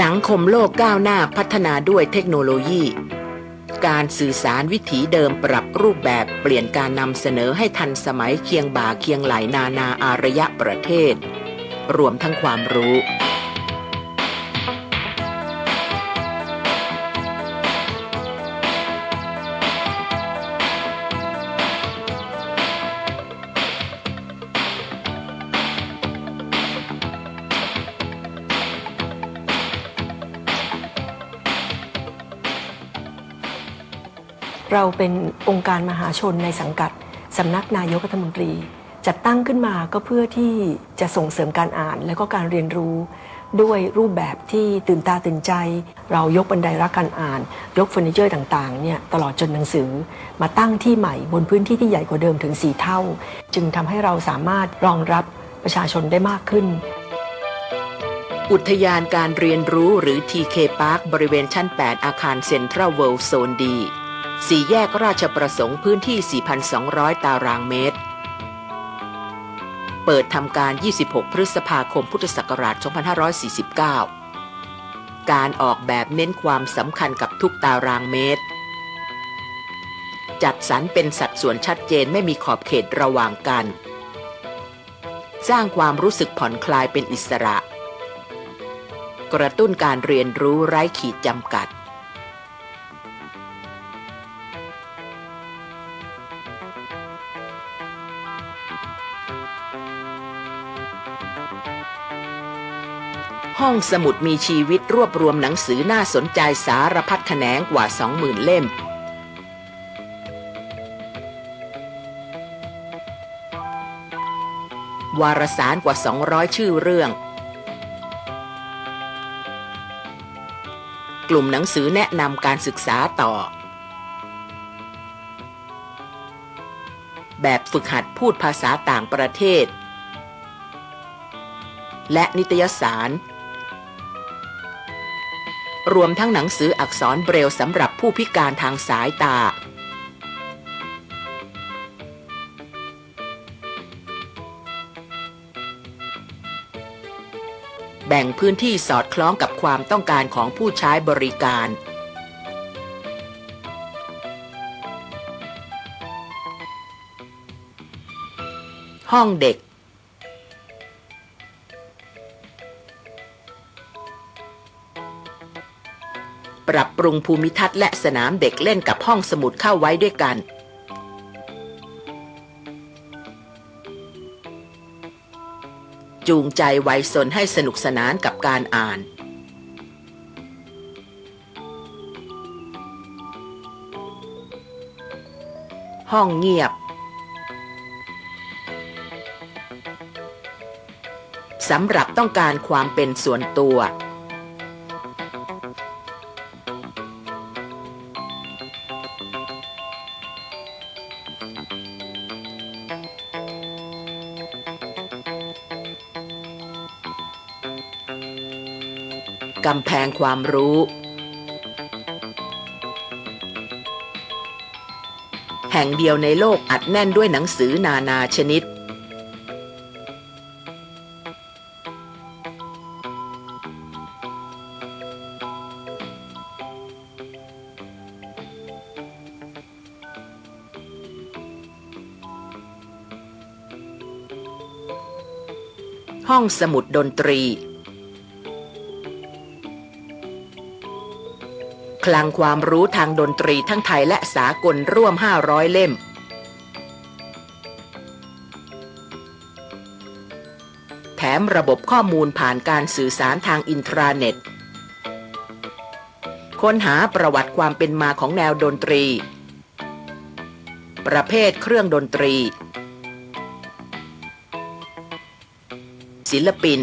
สังคมโลกก้าวหน้าพัฒนาด้วยเทคโนโลยี การสื่อสารวิถีเดิมปรับรูปแบบเปลี่ยนการนำเสนอให้ทันสมัยเคียงบ่าเคียงไหลนานาอารยประเทศ รวมทั้งความรู้ เราเป็นองค์การมหาชนในสังกัดสำนักนายกรัฐมนตรี จัดตั้งขึ้นมาก็เพื่อที่จะส่งเสริมการอ่านและก็การเรียนรู้ด้วยรูปแบบที่ตื่นตาตื่นใจ เรายกบันไดรักการอ่าน ยกเฟอร์นิเจอร์ต่างๆเนี่ยตลอดจนหนังสือ มาตั้งที่ใหม่บนพื้นที่ที่ใหญ่กว่าเดิมถึง 4 เท่า จึงทำให้เราสามารถรองรับประชาชนได้มากขึ้น อุทยานการเรียนรู้หรือ TK Park บริเวณชั้น 8 อาคารเซ็นทรัลเวิลด์โซนดี สี่แยกราชประสงค์พื้นที่ 4,200 ตารางเมตร เปิดทำการ 26 พฤษภาคม พุทธศักราช 2549 การออกแบบเน้นความสำคัญกับทุกตารางเมตร จัดสรรเป็นสัดส่วนชัดเจนไม่มีขอบเขตระหว่างกัน สร้างความรู้สึกผ่อนคลายเป็นอิสระ กระตุ้นการเรียนรู้ไร้ขีดจำกัด ห้องสมุดมีชีวิตรวบรวมหนังสือน่าสนใจสารพัดแขนงกว่า 20,000 เล่ม วารสารกว่า 200 ชื่อเรื่อง กลุ่มหนังสือแนะนำการศึกษาต่อ แบบฝึกหัดพูดภาษาต่างประเทศและนิตยสาร รวมทั้งหนังสืออักษรเบรลสำหรับผู้พิการทางสายตา แบ่งพื้นที่สอดคล้องกับความต้องการของผู้ใช้บริการห้องเด็ก ปรุงภูมิทัศน์และสนามเด็กเล่นกับห้องสมุดเข้าไว้ด้วยกัน จูงใจไวยสนให้สนุกสนานกับการอ่านห้องเงียบ สำหรับต้องการความเป็นส่วนตัว กำแพงความรู้ แห่งเดียวในโลกอัดแน่นด้วยหนังสือนานาชนิด ห้องสมุดดนตรี คลังความรู้ทางดนตรีทั้งไทยและสากลร่วม 500 เล่ม แถมระบบข้อมูลผ่านการสื่อสารทางอินทราเน็ต ค้นหาประวัติความเป็นมาของแนวดนตรี ประเภทเครื่องดนตรี ศิลปิน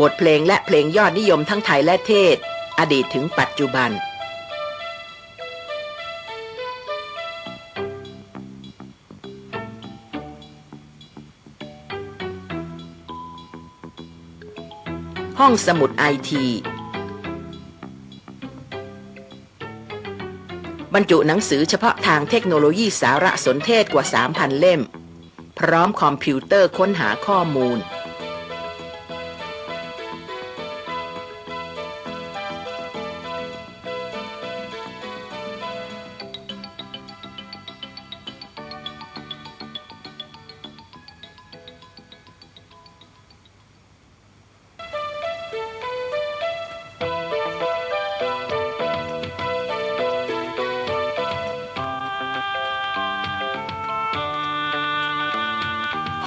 บทเพลงและเพลงยอดนิยมทั้งไทยและเทศ อดีตถึงปัจจุบัน ห้องสมุดไอทีบรรจุหนังสือเฉพาะทางเทคโนโลยีสารสนเทศกว่า 3,000 เล่ม พร้อมคอมพิวเตอร์ค้นหาข้อมูล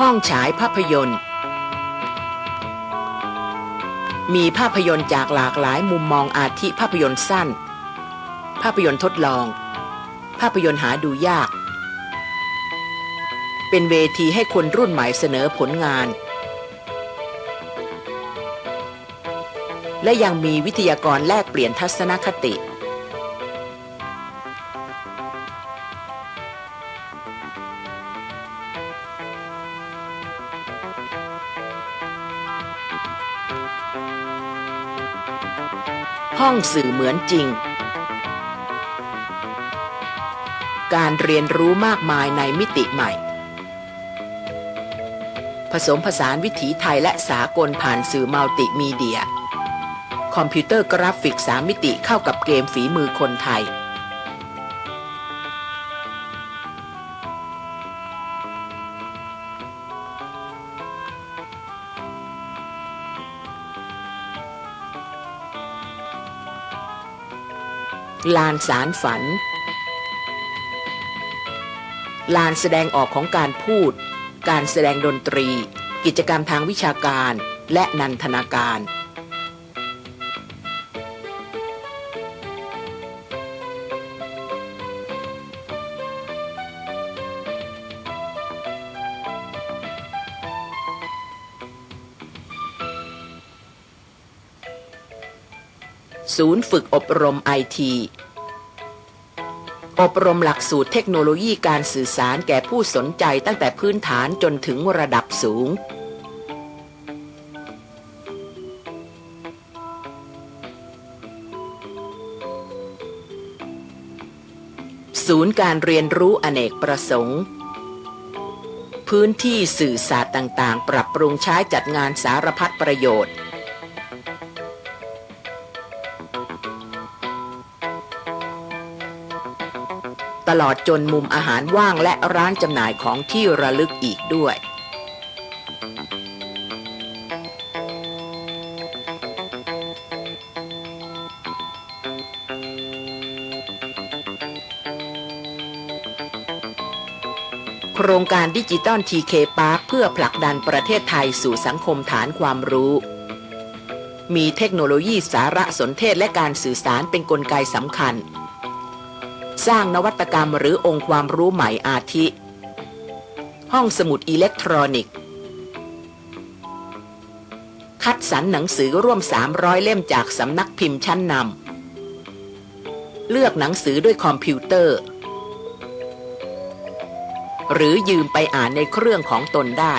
ห้องฉายภาพยนตร์ มีภาพยนตร์จากหลากหลายมุมมองอาทิภาพยนตร์สั้น ภาพยนตร์ทดลอง ภาพยนตร์หาดูยาก เป็นเวทีให้คนรุ่นใหม่เสนอผลงาน และยังมีวิทยากรแลกเปลี่ยนทัศนคติ ห้องสื่อเหมือนจริง การเรียนรู้มากมายในมิติใหม่ ผสมผสานวิถีไทยและสากลผ่านสื่อมัลติมีเดีย คอมพิวเตอร์กราฟิกสามมิติเข้ากับเกมฝีมือคนไทย ลานสารฝัน ลานแสดงออกของการพูด การแสดงดนตรี กิจกรรมทางวิชาการ และนันทนาการ ศูนย์ฝึกอบรมไอทีอบรมหลักสูตรเทคโนโลยีการสื่อสารแก่ผู้สนใจตั้งแต่พื้นฐานจนถึงระดับสูง ศูนย์การเรียนรู้อเนกประสงค์ พื้นที่สื่อศารต่างๆ ปรับปรุงใช้จัดงานสารพัดประโยชน์ ลอดจนมุมอาหารว่างและร้านจำหน่ายของที่ระลึกอีกด้วย โครงการดิจิตอล TK Park เพื่อผลักดันประเทศไทยสู่สังคมฐานความรู้มีเทคโนโลยีสารสนเทศและการสื่อสารเป็นนกลไกสำคัญ สร้างนวัตกรรมหรือองค์ความรู้ใหม่อาทิ ห้องสมุดอิเล็กทรอนิกส์ คัดสรรหนังสือร่วม 300 เล่มจากสำนักพิมพ์ชั้นนำ เลือกหนังสือด้วยคอมพิวเตอร์ หรือยืมไปอ่านในเครื่องของตนได้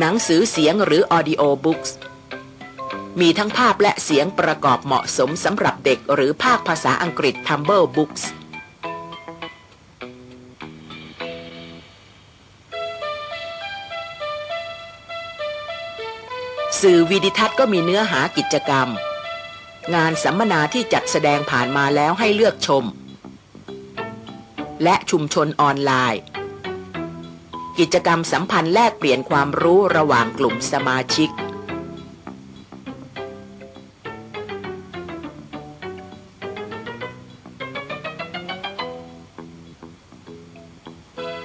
หนังสือเสียงหรือ Audio Books มีทั้งภาพและเสียงประกอบเหมาะสมสำหรับเด็กหรือภาคภาษาอังกฤษ Tumble Books สื่อวิดิทัศน์ก็มีเนื้อหากิจกรรม งานสัมมนาที่จัดแสดงผ่านมาแล้วให้เลือกชม และชุมชนออนไลน์ กิจกรรมสัมพันธ์แลกเปลี่ยนความรู้ระหว่างกลุ่มสมาชิก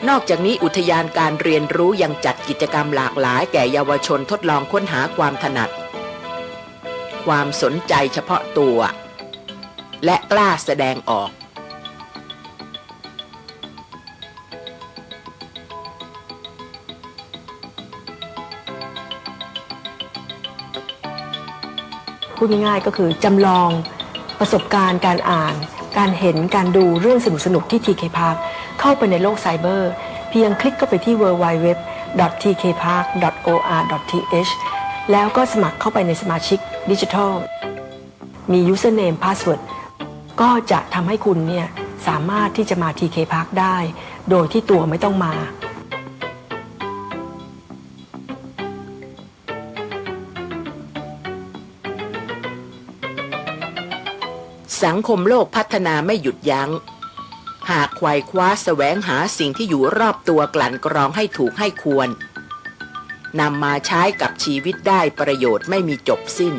นอกจากนี้อุทยานการเรียนรู้ยังจัดกิจกรรมหลากหลายแก่เยาวชนทดลองค้นหาความถนัด ความสนใจเฉพาะตัว และกล้าแสดงออก พูดง่ายๆ ก็คือจำลองประสบการณ์การอ่าน การเห็นการดูเรื่องสนุกๆที่ TK Park เข้าไปในโลกไซเบอร์ เพียงคลิกเข้าไปที่ www.tkpark.or.th แล้วก็สมัครเข้าไปในสมาชิกดิจิทัล มี username password ก็จะทำให้คุณเนี่ยสามารถที่จะมา TK Park ได้ โดยที่ตัวไม่ต้องมา สังคมโลกพัฒนาไม่หยุดยัง้ง หากไขว่คว้าแสวงหาสิ่งที่อยู่รอบตัวกลั่นกรองให้ถูกให้ควรนำมาใช้กับชีวิตได้ประโยชน์ไม่มีจบสิ้น